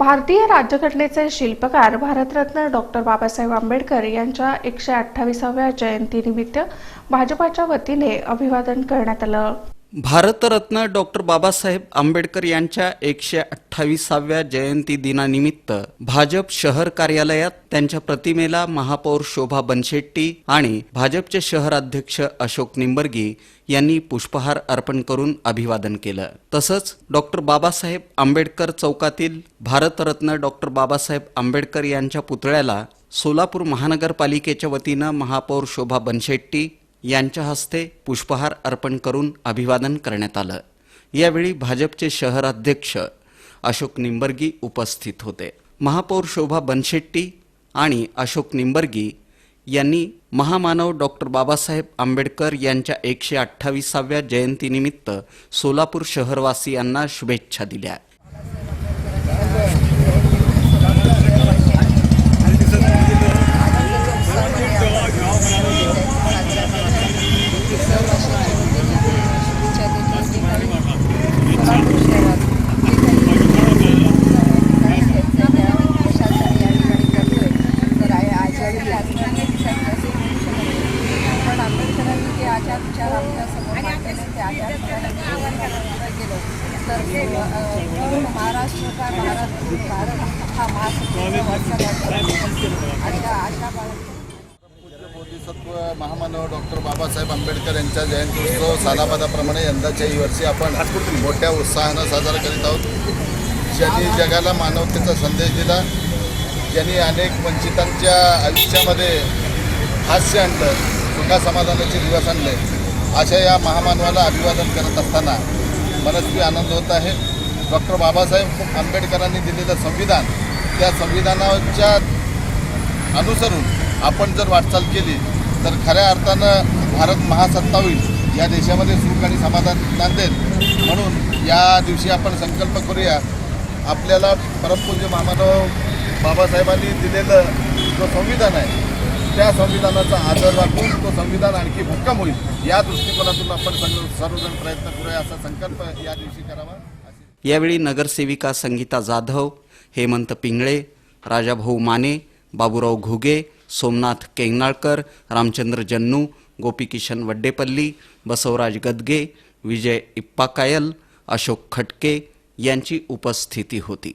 भारतीय राज्यघटनेचे शिल्पकार भारतरत्न डॉक्टर बाबासाहेब आंबेडकर यांच्या एकशे अठ्ठावीसाव्या जयंतीनिमित्त भाजपाच्या वतीने अभिवादन करण्यात आलं. भारतरत्न डॉक्टर बाबासाहेब आंबेडकर यांच्या एकशे अठ्ठावीसाव्या जयंती दिनानिमित्त भाजप शहर कार्यालयात त्यांच्या प्रतिमेला महापौर शोभा बनशेट्टी आणि भाजपचे शहर अध्यक्ष अशोक निंबर्गी यांनी पुष्पहार अर्पण करून अभिवादन केलं. तसंच डॉक्टर बाबासाहेब आंबेडकर चौकातील भारतरत्न डॉक्टर बाबासाहेब आंबेडकर यांच्या पुतळ्याला सोलापूर महानगरपालिकेच्या वतीनं महापौर शोभा बनशेट्टी यांच्या हस्ते पुष्पहार अर्पण करून अभिवादन करण्यात आलं. यावेळी भाजपचे शहराध्यक्ष अशोक निंबर्गी उपस्थित होते. महापौर शोभा बनशेट्टी आणि अशोक निंबर्गी यांनी महामानव डॉक्टर बाबासाहेब आंबेडकर यांच्या एकशे अठ्ठावीसाव्या जयंतीनिमित्त सोलापूर शहरवासियांना शुभेच्छा दिल्या. शासनाने पण आंबेडकरांनी जे आचार विचार आमच्यासमोर मांडले ते आचार केलं तर ते महाराष्ट्र काय भारत भारत हा महासत्तेचा आणि त्या आशा बाळगतो बोधिसत्व महामानव डॉक्टर बाबासाहेब आंबेडकर यांच्या जयंत्योत्सव सालाबादाप्रमाणे यंदाच्याही वर्षी आपण मोठ्या उत्साहानं साजरा करीत आहोत. ज्यांनी जगाला मानवतेचा संदेश दिला ज्यांनी अनेक वंचितांच्या आयुष्यामध्ये हास्य आणलं सुखा समाधानाचे दिवस आणले अशा या महामानवाला अभिवादन करत असताना मनस्वी आनंद होत आहे. डॉक्टर बाबासाहेब आंबेडकरांनी दिलेलं संविधान त्या संविधानाच्या अनुसरून आपण जर वाटचाल केली तर खऱ्या अर्थानं भारत महासत्ता होईल या देशामध्ये सुख आणि समाधान नांदेल म्हणून या दिवशी आपण संकल्प करूया आपल्याला परमपूज्य महामानव बाबासाहेबांनी दिलेलं जो संविधान आहे त्या संविधानाचा आदर राखून तो संविधान आणखी भक्कम होईल या दृष्टिकोनातून आपण सर्वजण प्रयत्न करूया असा संकल्प या दिवशी करावा. यावेळी नगरसेविका संगीता जाधव हेमंत पिंगळे राजाभाऊ माने बाबूराव घुगे सोमनाथ केंगनाळकर रामचंद्र जन्नू गोपीकिशन वड्डेपल्ली बसवराज गदगे विजय इप्पाकायल अशोक खटके यांची उपस्थिती होती.